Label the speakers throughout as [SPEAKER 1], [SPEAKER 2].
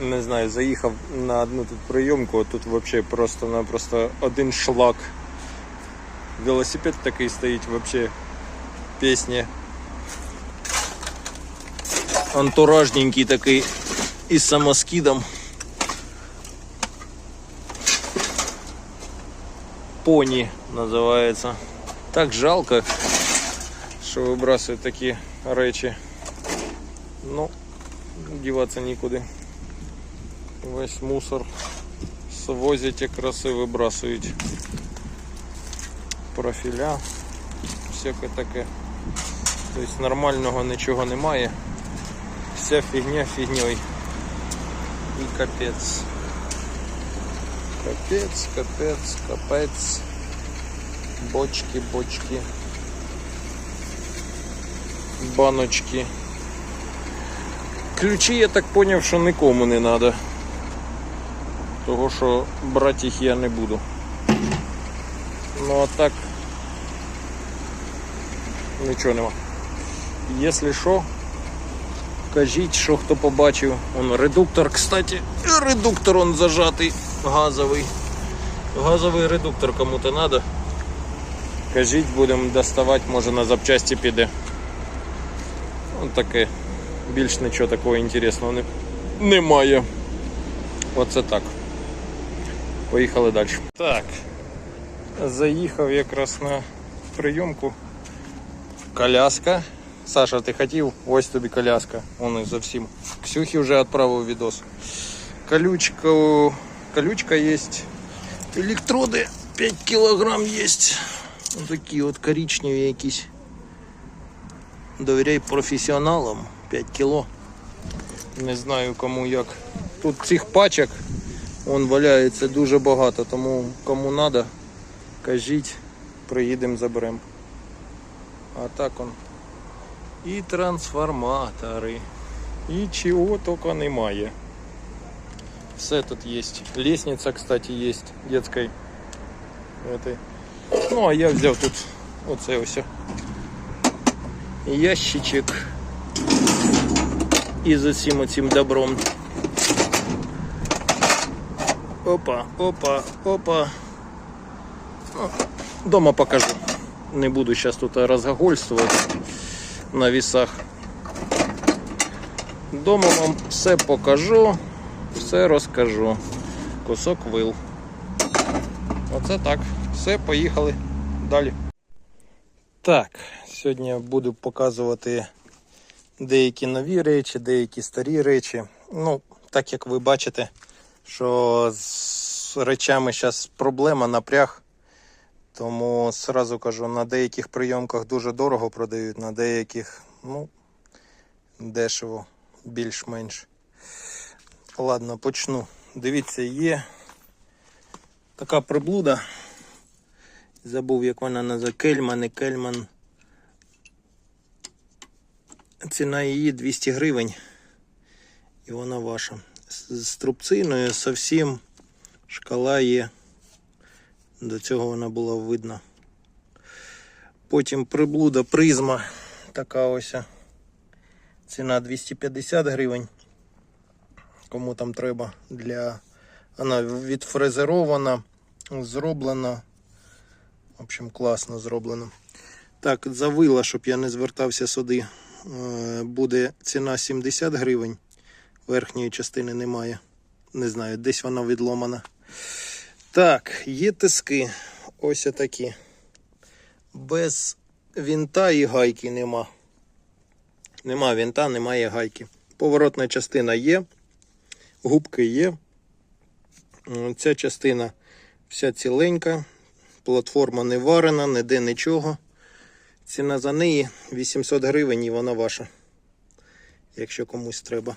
[SPEAKER 1] не знаю, заїхав на одну тут прийомку, тут взагалі просто-напросто один шлак. Велосипед такий стоїть, взагалі пісня. Антуражненький такий із самоскидом. Поні називається. Так жалко, що вибрасують такі речі. Ну, діватися нікуди. Весь мусор свозять якраз вибрасують. Профіля, всяке таке. Тобто нормального нічого немає. Вся фігня фігньою. І капець. Капець, капець, капець. Бочки, бочки. Баночки. Ключі, я так поняв, що нікому не треба. Того що брати їх я не буду. Ну а так нічого нема. Якщо що, кажіть, що хто побачив. Он редуктор, кстати, редуктор он зажатий, газовий. Газовий редуктор кому-то треба. Кажіть, будемо доставати, може на запчасті піде. Ось таке. Більш нічого такого інтересного не, немає. Оце так. Поїхали далі. Так. Заїхав якраз на прийомку. Коляска. Саша, ти хотів? Ось тобі коляска. Вон і зовсім. Ксюхі вже відправив відос. Колючка, колючка є. Електроди 5 кілограм є. Ось такі от коричневі якісь. Довіряй професіоналам. 5 кіло. Не знаю кому як. Тут цих пачок он валяється дуже багато, тому кому треба, кажіть, приїдемо заберемо. А так он. І трансформатори. І чого тільки немає. Все тут є. Лестница, кстати, є детской. Ну, а я взяв тут оце ось. Ящичок. І з усім оцим добром. Опа, опа, опа. Дома покажу. Не буду зараз тут розгогольствувати на вісах. Дома вам все покажу, все розкажу. Кусок вил. Оце так. Все, поїхали далі. Так, сьогодні буду показувати деякі нові речі, деякі старі речі. Ну, так як ви бачите, що з речами зараз проблема, напряг. Тому сразу кажу, на деяких прийомках дуже дорого продають, на деяких, ну, дешево, більш-менш. Ладно, почну. Дивіться, є така приблуда. Забув, як вона називає. Кельман і Кельман. Ціна її 200 гривень. І вона ваша. З трубциною зовсім шкала є. До цього вона була видна. Потім приблуда призма. Така ось. Ціна 250 гривень. Кому там треба для. Вона відфрезерована, зроблена. В общем, класно зроблено. Так, завила, щоб я не звертався сюди. е, Буде ціна 70 гривень. Верхньої частини немає. Не знаю, десь вона відломана. Так, є тиски. Ось такі. Без вінта і гайки нема. Нема вінта, немає гайки. Поворотна частина є. Губки є. Ця частина вся ціленька. Платформа не варена, ніде нічого. Ціна за неї 800 гривень і вона ваша. Якщо комусь треба.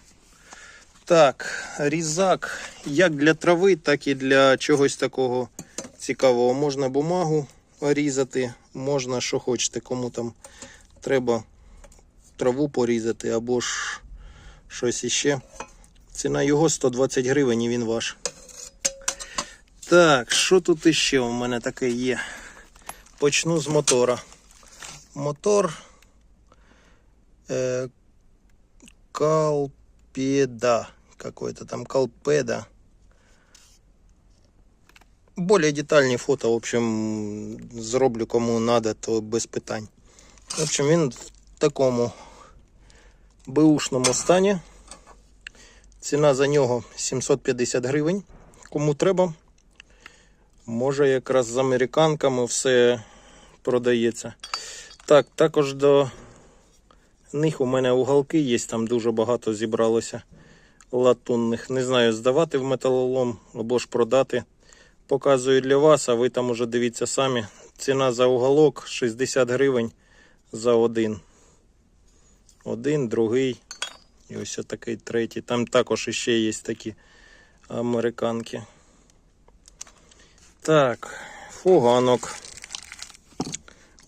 [SPEAKER 1] Так, різак як для трави, так і для чогось такого цікавого. Можна бумагу різати, можна що хочете, кому там треба траву порізати або ж щось іще. Ціна його 120 гривень і він ваш. Так, що тут іще у мене таке є? Почну з мотора. Мотор е, Калпеда. какой-то там колпеда. Более детальні фото, в общем, зроблю кому надо, то без питань. В общем, він в такому беушному стані. Ціна за нього 750 гривень. Кому треба, може якраз з американками все продається. Так, також до них у мене уголки є, там дуже багато зібралося латунних. Не знаю, здавати в металолом або ж продати. Показую для вас, а ви там уже дивіться самі. Ціна за уголок 60 гривень за один. Один, другий. І ось такий третій. Там також іще є такі американки. Так, фуганок.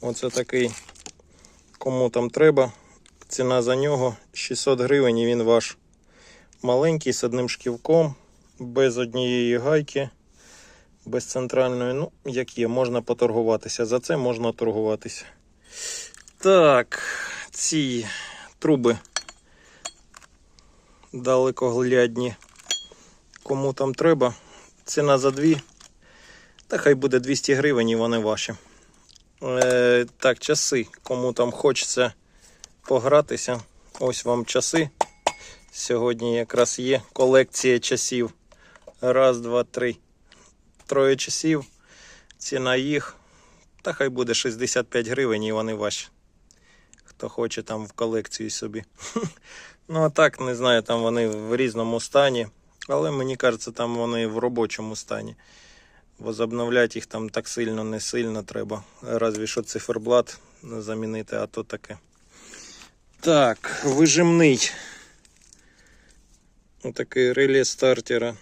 [SPEAKER 1] Оце такий, кому там треба. Ціна за нього 600 гривень і він ваш. Маленький з одним шківком, без однієї гайки, без центральної. Ну, як є, можна поторгуватися. За це можна торгуватися. Так, ці труби далекоглядні. Кому там треба. Ціна за дві. Та хай буде 200 гривень і вони ваші. Е, так, часи. Кому там хочеться погратися. Ось вам часи. Сьогодні якраз є колекція часів. Раз, два, три. Троє часів. Ціна їх. Та хай буде 65 гривень і вони ваші. Хто хоче там в колекцію собі. Ну, а так, не знаю, там вони в різному стані. Але мені кажеться, там вони в робочому стані. Возобновляти їх там так сильно, не сильно треба. Разві що циферблат замінити, а то таке. Так, вижимний. Отакий реле стартера.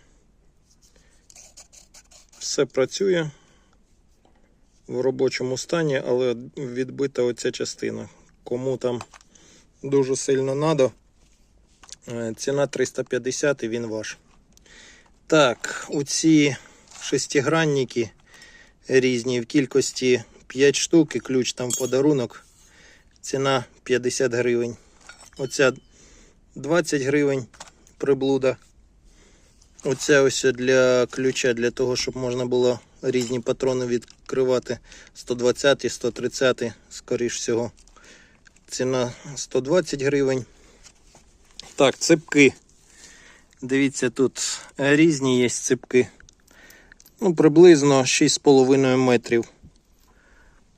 [SPEAKER 1] Все працює в робочому стані, але відбита оця частина. Кому там дуже сильно надо, е, ціна 350 і він ваш. Так, оці шестигранники різні в кількості 5 штук і ключ там подарунок. Ціна 50 гривень. Оця 20 гривень приблуда. Оця ось для ключа, для того, щоб можна було різні патрони відкривати. 120, 130, скоріш всього. Ціна 120 гривень. Так, ципки. Дивіться, тут різні є ципки. Ну, приблизно 6,5 метрів.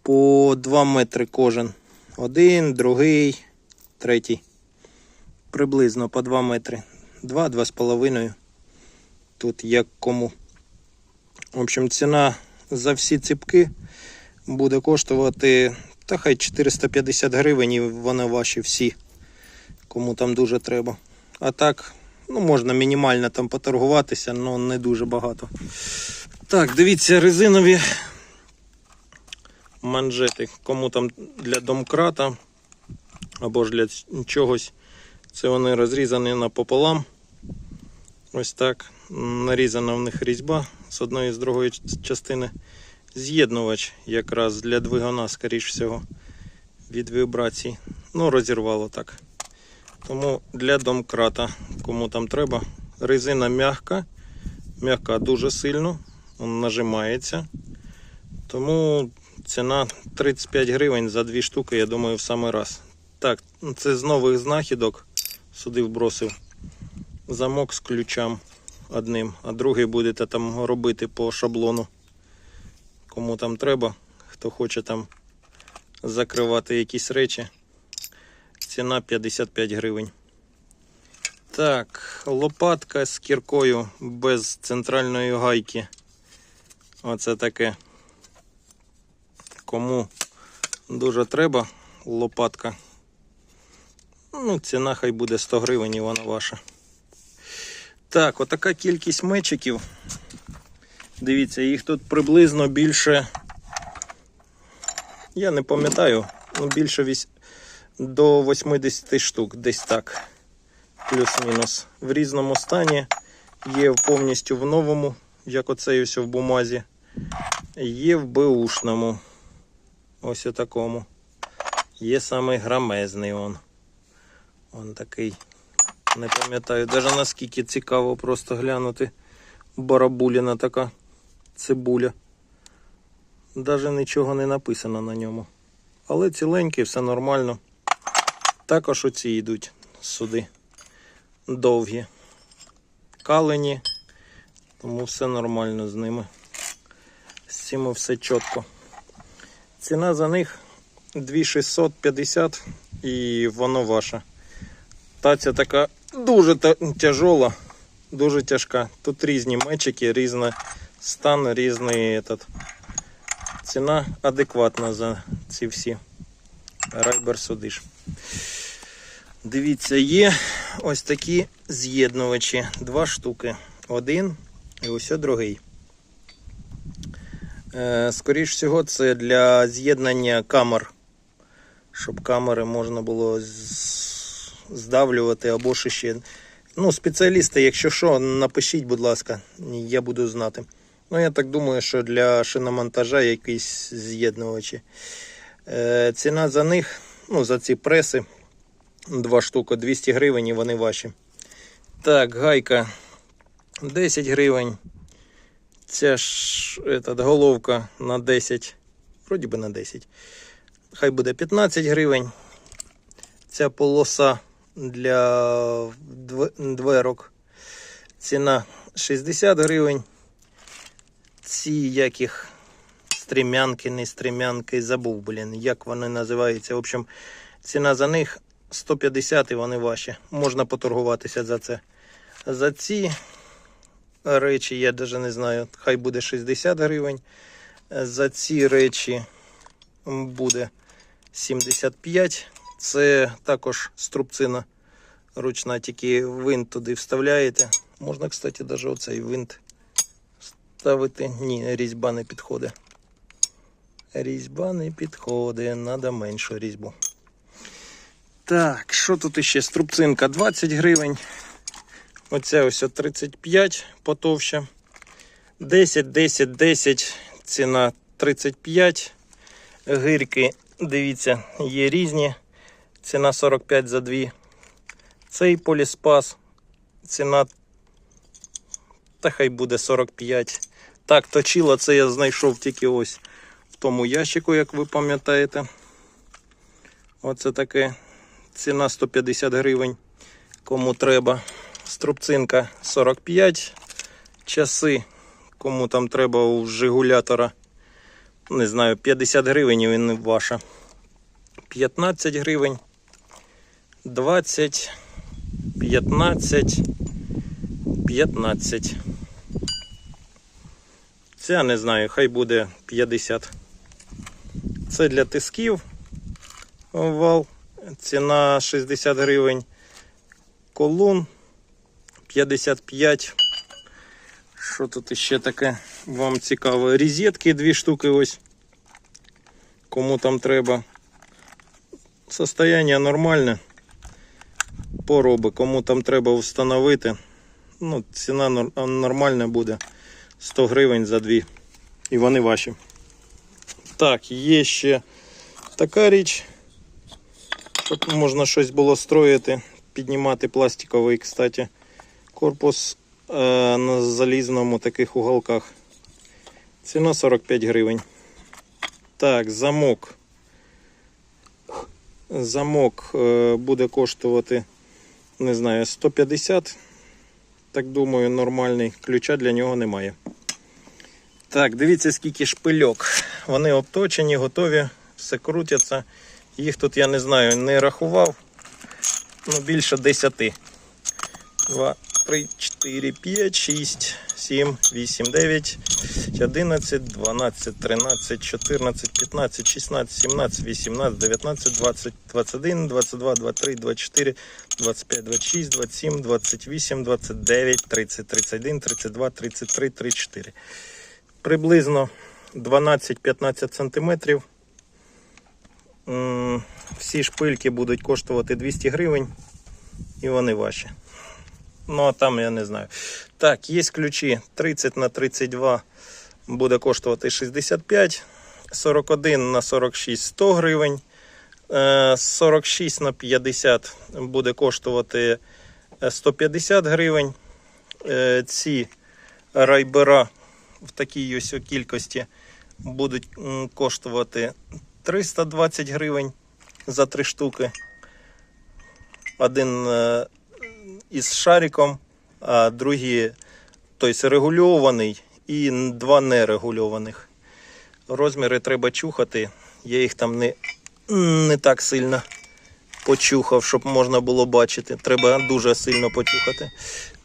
[SPEAKER 1] По 2 метри кожен. Один, другий, третій. Приблизно по 2 метри. 2-2,5. Тут як кому. В общем, ціна за всі ципки буде коштувати та хай 450 гривень і вони ваші всі. Кому там дуже треба. А так, ну можна мінімально там поторгуватися, але не дуже багато. Так, дивіться, резинові манжети. Кому там для домкрата або ж для чогось. Це вони розрізані напополам. Ось так. Нарізана в них різьба з одної і з другої частини. З'єднувач якраз для двигуна, скоріш всього, від вібрацій. Ну, розірвало так. Тому для домкрата, кому там треба, резина м'яка, м'яка дуже сильно, нажимається. Тому ціна 35 гривень за дві штуки, я думаю, в самий раз. Так, це з нових знахідок. Сюди вбросив замок з ключем одним, а другий будете там робити по шаблону. Кому там треба, хто хоче там закривати якісь речі. Ціна 55 гривень. Так, лопатка з кіркою без центральної гайки. Оце таке. Кому дуже треба лопатка. Ну, ціна хай буде 100 гривень і вона ваша. Так, отака кількість мечиків. Дивіться, їх тут приблизно більше. Я не пам'ятаю, ну більше вісь... до 80 штук, десь так. Плюс-мінус. В різному стані. Є повністю в новому, як оцей ось в бумазі. Є в беушному. Ось такому. Є самий грамезний он. Он такий Не пам'ятаю. Даже наскільки цікаво просто глянути. Барабуліна така цибуля. Даже нічого не написано на ньому. Але ціленький, все нормально. Також оці йдуть сюди. Довгі. Калені. Тому все нормально з ними. З цими все чітко. Ціна за них 2650 і воно ваше. Таця така дуже тяжола, дуже тяжка. Тут різні мечики, різний стан, різний этот. Ціна адекватна за ці всі. Райбер судиш. Дивіться, є ось такі з'єднувачі. Два штуки. Один і ось другий. Е, Скоріш всього, це для з'єднання камер, щоб камери можна було здавлювати або ще. Ну, спеціалісти, якщо що, напишіть, будь ласка, я буду знати. Ну, я так думаю, що для шиномонтажа якісь з'єднувачі. Е, ціна за них, ну, за ці преси, два штуки, 200 гривень і вони ваші. Так, гайка 10 гривень. Ця ж этот, головка на 10. Вроді би на 10. Хай буде 15 гривень. Ця полоса для дверок. Ціна 60 гривень. Ці яких стрімянки, не стрімянки, забув, блін, як вони називаються. В общем, ціна за них 150 і вони ваші. Можна поторгуватися за це. За ці речі, я навіть не знаю, хай буде 60 гривень. За ці речі буде 75. Це також струбцина ручна, тільки винт туди вставляєте. Можна, кстати, навіть оцей винт ставити. Ні, різьба не підходить. Різьба не підходить, треба меншу різьбу. Так, що тут іще? Струбцинка 20 гривень. Оця ось 35 потовща. 10, 10, 10, ціна 35. Гирки, дивіться, є різні. Ціна 45 за 2. Цей поліспас. Ціна. Та хай буде 45. Так, точило, це я знайшов тільки ось в тому ящику, як ви пам'ятаєте. Оце таке. Ціна 150 гривень. Кому треба. Струбцинка 45. Часи, кому там треба у жигулятора. Не знаю, 50 гривень він ваша. 15 гривень. 20, 15, 15. Ця не знаю, хай буде 50. Це для тисків вал. Ціна 60 гривень. Колун 55. Що тут ще таке вам цікаво? Розетки дві штуки ось. Кому там треба. Состояние нормальне. Пороби, кому там треба встановити. Ну, ціна нормальна буде. 100 гривень за дві. І вони ваші. Так, є ще така річ. Щоб можна щось було строїти, піднімати пластиковий, кстати. Корпус е, на залізному таких уголках. Ціна 45 гривень. Так, замок. Замок е, буде коштувати, не знаю, 150. Так думаю, нормальний. Ключа для нього немає. Так, дивіться, скільки шпильок. Вони обточені, готові, все крутяться. Їх тут я не знаю, не рахував. Ну, більше 10. 2, 3, 4, 5, 6, 7, 8, 9, 11, 12, 13, 14, 15, 16, 17, 18, 19, 20, 21, 22, 23, 24, 25, 26, 27, 28, 29, 30, 31, 32, 33, 34. Приблизно 12-15 сантиметрів. Всі шпильки будуть коштувати 200 гривень і вони ваші. Ну, а там я не знаю. Так, є ключі 30 на 32 буде коштувати 65, 41 на 46 100 гривень, е, 46 на 50 буде коштувати е, 150 гривень. Е, Ці райбера в такій ось кількості будуть коштувати 320 гривень за три штуки. Один е, із шариком, а другий тобто регульований і два нерегульованих. Розміри треба чухати. Я їх там не, не так сильно почухав, щоб можна було бачити. Треба дуже сильно почухати.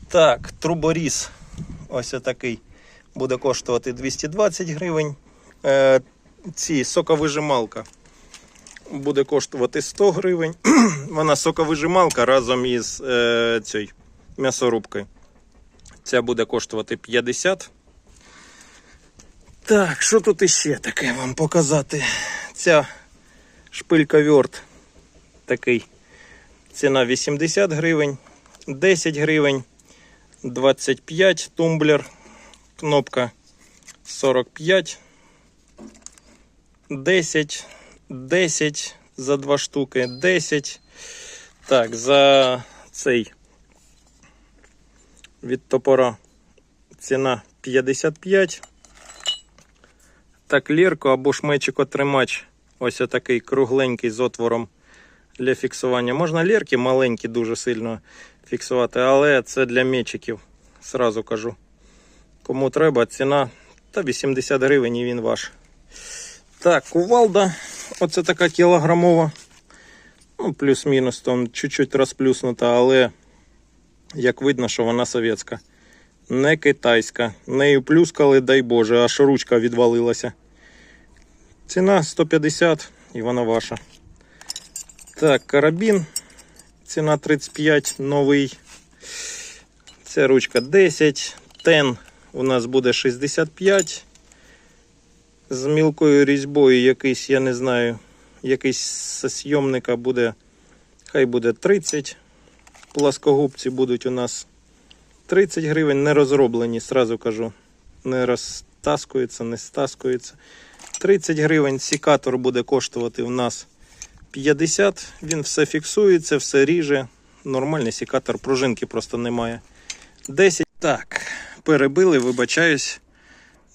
[SPEAKER 1] Так, труборіз. Ось такий буде коштувати 220 гривень. Е, ці соковижималка буде коштувати 100 гривень. Вона соковижималка разом із е, цією м'ясорубкою. Ця буде коштувати 50. Так, що тут іще таке вам показати? Ця шпилька Вьорт такий. Ціна 80 гривень, 10 гривень, 25 тумблер, кнопка 45, 10, 10 за два штуки, 10. Так, за цей від топора ціна 55. Так, лірко або шмечик-отримач. Ось отакий кругленький з отвором для фіксування. Можна лірки маленькі дуже сильно фіксувати, але це для мечиків. Сразу кажу. Кому треба, ціна та 80 гривень і він ваш. Так, кувалда. Оце така кілограмова. Ну, плюс-мінус, там чуть-чуть розплюснута, але як видно, що вона совєтська. Не китайська. Нею плюскали, дай Боже, аж ручка відвалилася. Ціна 150 і вона ваша. Так, карабін. Ціна 35, новий. Ця ручка 10. Тен у нас буде 65. З мілкою різьбою якийсь, я не знаю, якийсь з сйомника буде. Хай буде 30. Пласкогубці будуть у нас 30 гривень, не розроблені, сразу кажу. Не розтаскується, не стаскується. 30 гривень сікатор буде коштувати у нас 50. Він все фіксується, все ріже. Нормальний сікатор, пружинки просто немає. 10. Так, перебили, вибачаюсь.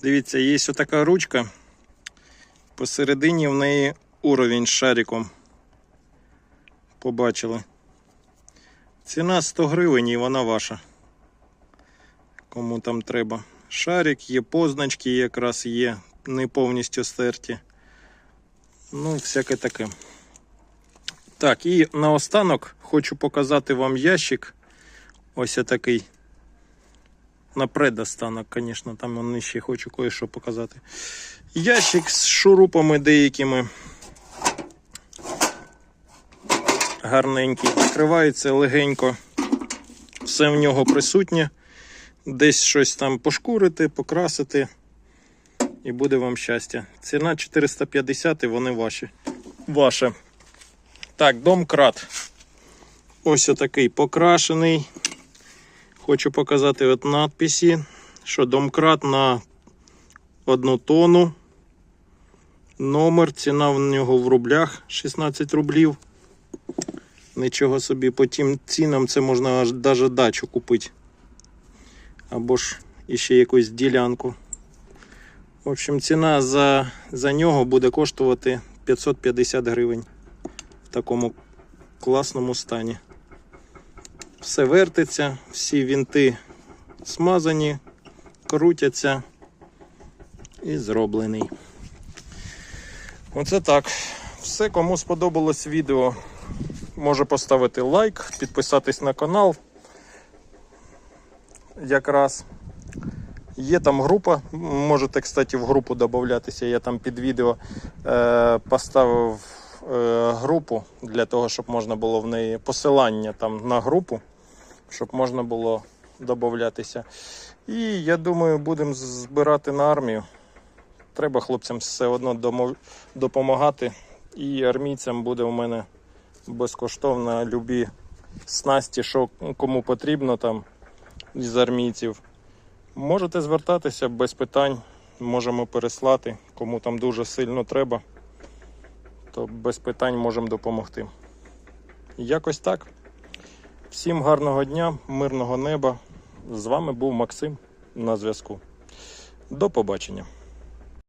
[SPEAKER 1] Дивіться, є така ручка. Посередині в неї уровень з шариком. Побачили. Ціна 100 гривень і вона ваша. Кому там треба. Шарик, є позначки, якраз є, не повністю стерті. Ну, всяке таке. Так, і наостанок хочу показати вам ящик. Ось такий. На предостанок, звісно, там ще хочу кое-що показати. Ящик з шурупами деякими. Гарненький. Відкривається легенько. Все в нього присутнє. Десь щось там пошкурити, покрасити. І буде вам щастя. Ціна 450 і вони ваші. Ваше. Так, домкрат. Ось отакий покрашений. Хочу показати от надписі, що домкрат на одну тонну. Номер, ціна в нього в рублях 16 рублів. Нічого собі, по тим цінам це можна аж даже дачу купити. Або ж іще якусь ділянку. В общем, ціна за, за нього буде коштувати 550 гривень в такому класному стані. Все вертиться, всі вінти смазані, крутяться і зроблений. Оце так. Все, кому сподобалось відео, може поставити лайк, підписатись на канал. Якраз є там група. Можете, кстати, в групу додатися. Я там під відео е, поставив е, групу для того, щоб можна було в неї посилання там на групу, щоб можна було додатися. І я думаю, будемо збирати на армію. Треба хлопцям все одно допомагати. І армійцям буде у мене безкоштовно любі снасті, що кому потрібно там із армійців. Можете звертатися без питань, можемо переслати, кому там дуже сильно треба, то без питань можемо допомогти. Якось так. Всім гарного дня, мирного неба. З вами був Максим на зв'язку. До побачення.